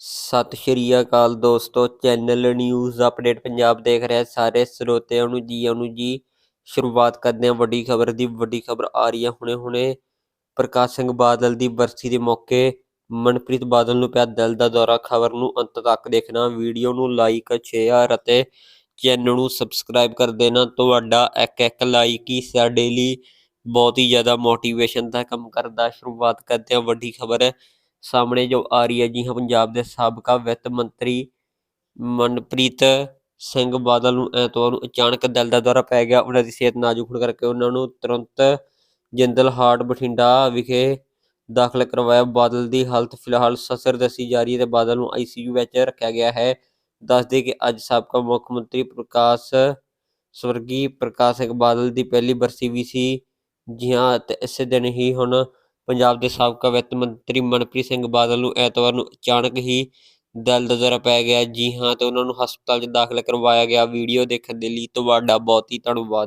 ਸਤਿ ਸ਼੍ਰੀ ਅਕਾਲ ਦੋਸਤੋ, channel news update Punjab ਦੇਖ ਰਿਹਾ ਸਾਰੇ ਸਰੋਤਿਆਂ ਨੂੰ ਜੀ ਨੂੰ ਜੀ। ਸ਼ੁਰੂਆਤ ਕਰਦੇ ਹਾਂ ਵੱਡੀ ਖਬਰ ਦੀ, ਵੱਡੀ ਖਬਰ ਆ ਰਹੀ ਹੈ ਹੁਣੇ ਹੁਣੇ ਪ੍ਰਕਾਸ਼ ਸਿੰਘ ਬਾਦਲ ਦੀ ਬਰਸੀ ਦੇ ਮੌਕੇ ਮਨਪ੍ਰੀਤ ਬਾਦਲ ਨੂੰ ਪਿਆ ਦਿਲ ਦਾ ਦੌਰਾ। ਖਬਰ ਨੂੰ ਅੰਤ ਤੱਕ ਦੇਖਣਾ, ਵੀਡੀਓ ਨੂੰ ਲਾਈਕ, ਸ਼ੇਅਰ ਅਤੇ ਚੈਨਲ ਨੂੰ ਸਬਸਕ੍ਰਾਈਬ ਕਰ ਦੇਣਾ। ਤੁਹਾਡਾ ਇੱਕ ਇੱਕ ਲਾਈਕ ਹੀ ਸਾਡੇ ਲਈ ਬਹੁਤ ਹੀ ਜ਼ਿਆਦਾ ਮੋਟੀਵੇਸ਼ਨ ਦਾ ਕੰਮ ਕਰਦਾ। ਸ਼ੁਰੂਆਤ ਕਰਦੇ ਹਾਂ ਵੱਡੀ ਖਬਰ। ਸਾਹਮਣੇ ਜੋ ਆ ਰਹੀ ਹੈ ਜੀ, ਹਾਂ, ਪੰਜਾਬ ਦੇ ਸਾਬਕਾ ਵਿੱਤ ਮੰਤਰੀ ਮਨਪ੍ਰੀਤ ਸਿੰਘ ਬਾਦਲ ਨੂੰ ਐਤਵਾਰ ਨੂੰ ਅਚਾਨਕ ਦਿਲ ਦਾ ਦੌਰਾ ਪੈ ਗਿਆ। ਉਹਨਾਂ ਦੀ ਸਿਹਤ ਨਾਜ਼ੁਕ ਹੋਣ ਕਰਕੇ ਉਹਨਾਂ ਨੂੰ ਤੁਰੰਤ ਜਿੰਦਲ ਹਾਰਟ ਬਠਿੰਡਾ ਵਿਖੇ ਦਾਖਲ ਕਰਵਾਇਆ। ਬਾਦਲ ਦੀ ਹਾਲਤ ਫਿਲਹਾਲ ਸਸਰ ਦੱਸੀ ਜਾ ਰਹੀ ਹੈ ਤੇ ਬਾਦਲ ਨੂੰ ਆਈਸੀਯੂ ਵਿੱਚ ਰੱਖਿਆ ਗਿਆ ਹੈ। ਦੱਸਦੇ ਕਿ ਅੱਜ ਸਾਬਕਾ ਮੁੱਖ ਮੰਤਰੀ ਪ੍ਰਕਾਸ਼ ਸਵਰਗੀ ਪ੍ਰਕਾਸ਼ ਸਿੰਘ ਬਾਦਲ ਦੀ ਪਹਿਲੀ ਬਰਸੀ ਵੀ ਸੀ। ਜੀ ਹਾਂ ਤੇ ਇਸੇ ਦਿਨ ਹੀ ਹੁਣ ਪੰਜਾਬ ਦੇ ਸਾਬਕਾ ਵਿੱਤ ਮੰਤਰੀ ਮਨਪ੍ਰੀਤ ਸਿੰਘ ਬਾਦਲ ਨੂੰ ਐਤਵਾਰ ਨੂੰ ਅਚਾਨਕ ਹੀ ਦਿਲ ਦਾ ਦੌਰਾ ਪੈ ਗਿਆ। ਜੀ ਹਾਂ, ਤੇ ਉਹਨਾਂ ਨੂੰ ਹਸਪਤਾਲ 'ਚ ਦਾਖਲ ਕਰਵਾਇਆ ਗਿਆ। ਵੀਡੀਓ ਦੇਖਣ ਦੇ ਲਈ ਤੁਹਾਡਾ ਬਹੁਤ ਹੀ ਧੰਨਵਾਦ।